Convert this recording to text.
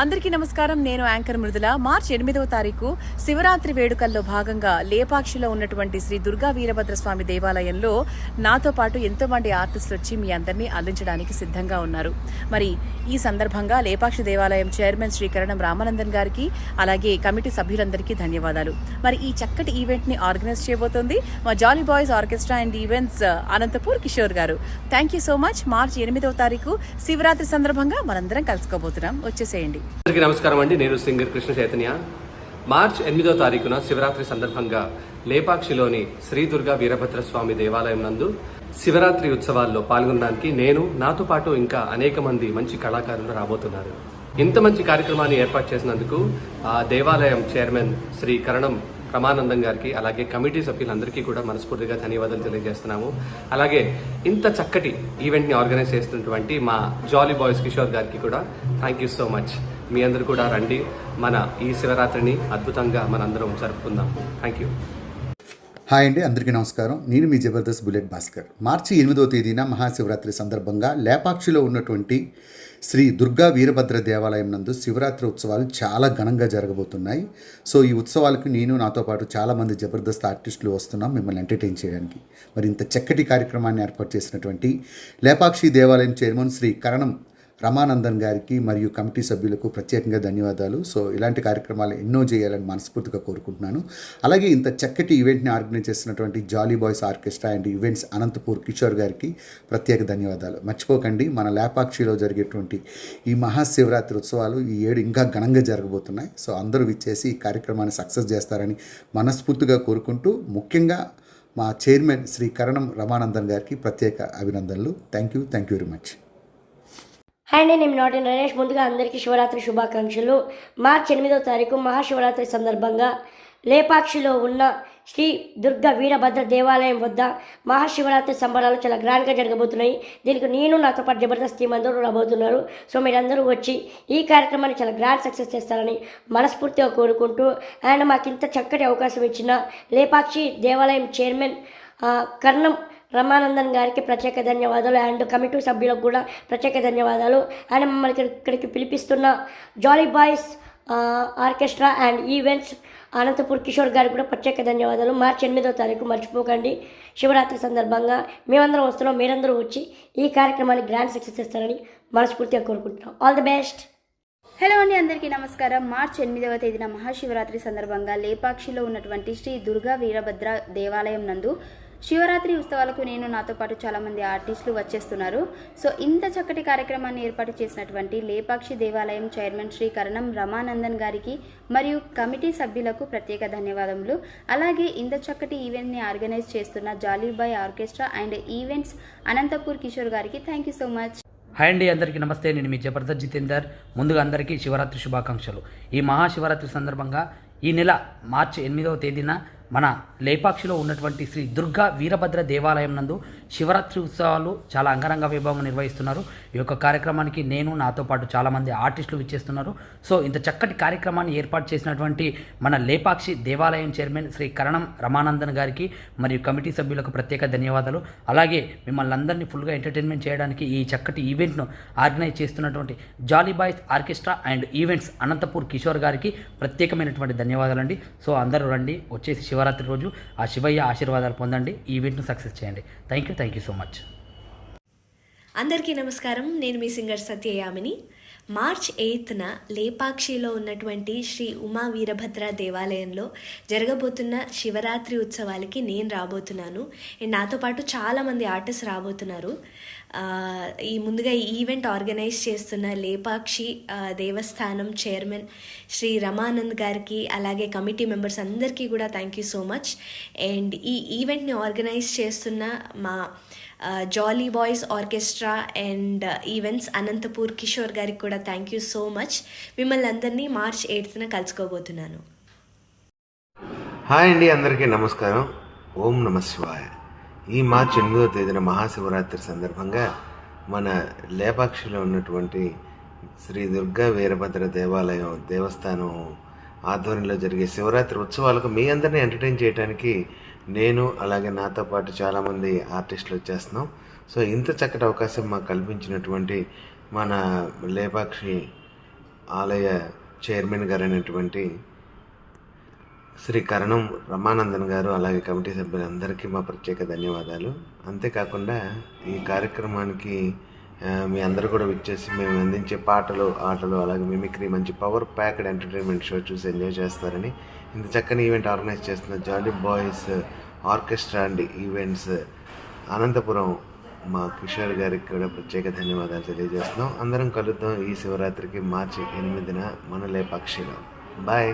అందరికీ నమస్కారం. నేను యాంకర్ మృదుల. మార్చి ఎనిమిదవ తారీఖు శివరాత్రి వేడుకల్లో భాగంగా లేపాక్షిలో ఉన్నటువంటి శ్రీ దుర్గా వీరభద్ర స్వామి దేవాలయంలో నాతో పాటు ఎంతో మంది ఆర్టిస్టులు వచ్చి మీ అందరినీ అందించడానికి సిద్ధంగా ఉన్నారు. మరి ఈ సందర్భంగా లేపాక్షి దేవాలయం చైర్మన్ శ్రీ కరణం రామానందన్ గారికి అలాగే కమిటీ సభ్యులందరికీ ధన్యవాదాలు. మరి ఈ చక్కటి ఈవెంట్ని ఆర్గనైజ్ చేయబోతోంది మా jolly boys orchestra and events Anantapur Kishore గారు. Thank you so much. మార్చి ఎనిమిదవ తారీఖు శివరాత్రి సందర్భంగా మనందరం కలుసుకోబోతున్నాం. వచ్చేసేయండి. అందరికీ నమస్కారం అండి. నేను సింగర్ కృష్ణ చైతన్య. మార్చ్ ఎనిమిదో తారీఖున శివరాత్రి సందర్భంగా లేపాక్షిలోని శ్రీ దుర్గా వీరభద్ర స్వామి దేవాలయం నందు శివరాత్రి ఉత్సవాల్లో పాల్గొనడానికి నేను నాతో పాటు ఇంకా అనేక మంది మంచి కళాకారులు రాబోతున్నారు. ఇంత మంచి కార్యక్రమాన్ని ఏర్పాటు చేసినందుకు ఆ దేవాలయం చైర్మన్ శ్రీ కరణం రమానందం గారికి అలాగే కమిటీ సభ్యులందరికీ కూడా మనస్ఫూర్తిగా ధన్యవాదాలు తెలియజేస్తున్నాము. అలాగే ఇంత చక్కటి ఈవెంట్ని ఆర్గనైజ్ చేస్తున్నటువంటి మా జాలీ బాయ్స్ కిషోర్ గారికి కూడా థ్యాంక్ యూ సో మచ్. మీ అందరూ కూడా రండి. మన ఈ శివరాత్రిని అద్భుతంగా మనందరం జరుపుకుందాం. థ్యాంక్ యూ హాయ్ అండి అందరికీ నమస్కారం. నేను మీ జబర్దస్త్ బుల్లెట్ భాస్కర్. మార్చి ఎనిమిదో తేదీన మహాశివరాత్రి సందర్భంగా లేపాక్షిలో ఉన్నటువంటి శ్రీ దుర్గా వీరభద్ర దేవాలయం నందు శివరాత్రి ఉత్సవాలు చాలా ఘనంగా జరగబోతున్నాయి. సో ఈ ఉత్సవాలకు నేను నాతో పాటు చాలామంది జబర్దస్త్ ఆర్టిస్టులు వస్తున్నాం మిమ్మల్ని ఎంటర్టైన్ చేయడానికి. మరి ఇంత చక్కటి కార్యక్రమాన్ని ఏర్పాటు చేసినటువంటి లేపాక్షి దేవాలయం చైర్మన్ శ్రీ కరణం రమానందన్ గారికి మరియు కమిటీ సభ్యులకు ప్రత్యేకంగా ధన్యవాదాలు. సో ఇలాంటి కార్యక్రమాలు ఎన్నో చేయాలని మనస్ఫూర్తిగా కోరుకుంటున్నాను. అలాగే ఇంత చక్కటి ఈవెంట్ని ఆర్గనైజ్ చేసినటువంటి jolly boys orchestra and events Anantapur Kishore గారికి ప్రత్యేక ధన్యవాదాలు. మర్చిపోకండి మన లేపాక్షిలో జరిగేటువంటి ఈ మహాశివరాత్రి ఉత్సవాలు ఈ ఏడు ఇంకా ఘనంగా జరగబోతున్నాయి. సో అందరూ విచ్చేసి ఈ కార్యక్రమాన్ని సక్సెస్ చేస్తారని మనస్ఫూర్తిగా కోరుకుంటూ ముఖ్యంగా మా చైర్మన్ శ్రీ కరణం రమానందన్ గారికి ప్రత్యేక అభినందనలు. Thank you thank you very much. Hi అండి నేను నాటిన్ నరేష్. ముందుగా అందరికీ శివరాత్రి శుభాకాంక్షలు. మార్చి ఎనిమిదవ తారీఖు మహాశివరాత్రి సందర్భంగా లేపాక్షిలో ఉన్న శ్రీ దుర్గ వీరభద్ర దేవాలయం వద్ద మహాశివరాత్రి సంబరాలు చాలా గ్రాండ్గా జరగబోతున్నాయి. దీనికి నేను నాతో పాటు జబర్దస్త్ టీం అందరూ రాబోతున్నారు. సో మీరందరూ వచ్చి ఈ కార్యక్రమాన్ని చాలా గ్రాండ్ సక్సెస్ చేస్తారని మనస్ఫూర్తిగా కోరుకుంటూ అండ్ మాకు ఇంత చక్కటి అవకాశం ఇచ్చిన లేపాక్షి దేవాలయం చైర్మన్ కర్ణం రమానందన్ గారికి ప్రత్యేక ధన్యవాదాలు. అండ్ కమిటీ సభ్యులకు కూడా ప్రత్యేక ధన్యవాదాలు. అండ్ మమ్మల్ని ఇక్కడికి పిలిపిస్తున్న jolly boys orchestra and events Anantapur Kishore గారికి కూడా ప్రత్యేక ధన్యవాదాలు. మార్చి ఎనిమిదో తారీఖు మర్చిపోకండి. శివరాత్రి సందర్భంగా మేమందరం వస్తున్నాం. మీరందరూ వచ్చి ఈ కార్యక్రమాన్ని గ్రాండ్ సక్సెస్ చేస్తారని మనస్ఫూర్తిగా కోరుకుంటున్నాం. ఆల్ ది బెస్ట్ హలో అండి అందరికీ నమస్కారం. మార్చ్ ఎనిమిదవ తేదీన మహాశివరాత్రి సందర్భంగా లేపాక్షిలో ఉన్నటువంటి శ్రీ దుర్గా వీరభద్ర దేవాలయం నందు శివరాత్రి ఉత్సవాలకు నేను నాతో పాటు చాలామంది ఆర్టిస్టులు వచ్చేస్తున్నారు. సో ఇంత చక్కటి కార్యక్రమాన్ని ఏర్పాటు చేసినటువంటి లేపాక్షి దేవాలయం చైర్మన్ శ్రీ కరణం రమానందన్ గారికి మరియు కమిటీ సభ్యులకు ప్రత్యేక ధన్యవాదములు. అలాగే ఇంత చక్కటి ఈవెంట్ని ఆర్గనైజ్ చేస్తున్న jolly boy orchestra and events Anantapur Kishore గారికి thank you so much hi అండి అందరికీ నమస్తే. నేను మీ జబర్దస్త్ జితేందర్. ముందుగా అందరికీ శివరాత్రి శుభాకాంక్షలు. ఈ మహాశివరాత్రి సందర్భంగా ఈ నెల మార్చి ఎనిమిదవ తేదీన మన లేపాక్షిలో ఉన్నటువంటి శ్రీ దుర్గా వీరభద్ర దేవాలయం నందు శివరాత్రి ఉత్సవాలు చాలా అంగరంగ వైభవంగా నిర్వహిస్తున్నారు. ఈ యొక్క కార్యక్రమానికి నేను నాతో పాటు చాలామంది ఆర్టిస్టులు విచ్చేస్తున్నారు. సో ఇంత చక్కటి కార్యక్రమాన్ని ఏర్పాటు చేసినటువంటి మన లేపాక్షి దేవాలయం చైర్మన్ శ్రీ కరణం రమానందన్ గారికి మరియు కమిటీ సభ్యులకు ప్రత్యేక ధన్యవాదాలు. అలాగే మిమ్మల్ని అందరినీ ఫుల్గా ఎంటర్టైన్మెంట్ చేయడానికి ఈ చక్కటి ఈవెంట్ను ఆర్గనైజ్ చేస్తున్నటువంటి jolly boys orchestra and events Anantapur Kishore గారికి ప్రత్యేకమైనటువంటి ధన్యవాదాలండి. సో అందరూ రండి వచ్చేసి శివరాత్రి రోజు ఆ శివయ్య ఆశీర్వాదాలు పొందండి. ఈ ఈవెంట్ను సక్సెస్ చేయండి. Thank you thank you so much అందరికీ నమస్కారం. నేను మీ సింగర్ సత్యయామిని. మార్చ్ ఎయిత్న లేపాక్షిలో ఉన్నటువంటి శ్రీ ఉమా వీరభద్ర దేవాలయంలో జరగబోతున్న శివరాత్రి ఉత్సవాలకి నేను రాబోతున్నాను. అండ్ నాతో పాటు చాలామంది ఆర్టిస్ట్ రాబోతున్నారు. ఈ ముందుగా ఈ ఈవెంట్ ఆర్గనైజ్ చేస్తున్న లేపాక్షి దేవస్థానం చైర్మన్ శ్రీ రమానంద్ గారికి అలాగే కమిటీ మెంబర్స్ అందరికీ కూడా thank you so much and ఈ ఈవెంట్ని ఆర్గనైజ్ చేస్తున్న మా jolly boys orchestra and events Anantapur Kishore గారికి కూడా థ్యాంక్ యూ సో మచ్ మిమ్మల్ని అందరినీ మార్చ్ ఎయిత్న కలుసుకోబోతున్నాను. హాయ్ అండి అందరికీ నమస్కారం. ఓం నమ శివాయ. ఈ మార్చి ఎనిమిదో తేదీన మహాశివరాత్రి సందర్భంగా మన లేపాక్షిలో ఉన్నటువంటి శ్రీ దుర్గా వీరభద్ర దేవాలయం దేవస్థానం ఆధ్వర్యంలో జరిగే శివరాత్రి ఉత్సవాలకు మీ అందరినీ ఎంటర్టైన్ చేయడానికి నేను అలాగే నాతో పాటు చాలామంది ఆర్టిస్టులు వచ్చేస్తున్నాం. సో ఇంత చక్కటి అవకాశం మాకు కల్పించినటువంటి మన లేపాక్షి ఆలయ చైర్మన్ గారైనటువంటి శ్రీ కరణం రమానందన్ గారు అలాగే కమిటీ సభ్యులందరికీ మా ప్రత్యేక ధన్యవాదాలు. అంతేకాకుండా ఈ కార్యక్రమానికి మీ అందరూ కూడా విచ్చేసి మేము అందించే పాటలు ఆటలు అలాగే మిమిక్రీ మంచి పవర్ ప్యాక్డ్ ఎంటర్టైన్మెంట్ షో చూసి ఎంజాయ్ చేస్తారని ఇంత చక్కని ఈవెంట్ ఆర్గనైజ్ చేస్తున్న jolly boys orchestra and events Anantapuram మా కిషోర్ గారికి కూడా ప్రత్యేక ధన్యవాదాలు తెలియజేస్తున్నాం. అందరం కలుద్దాం ఈ శివరాత్రికి మార్చి ఎనిమిదిన మనలే పక్షిలో బాయ్.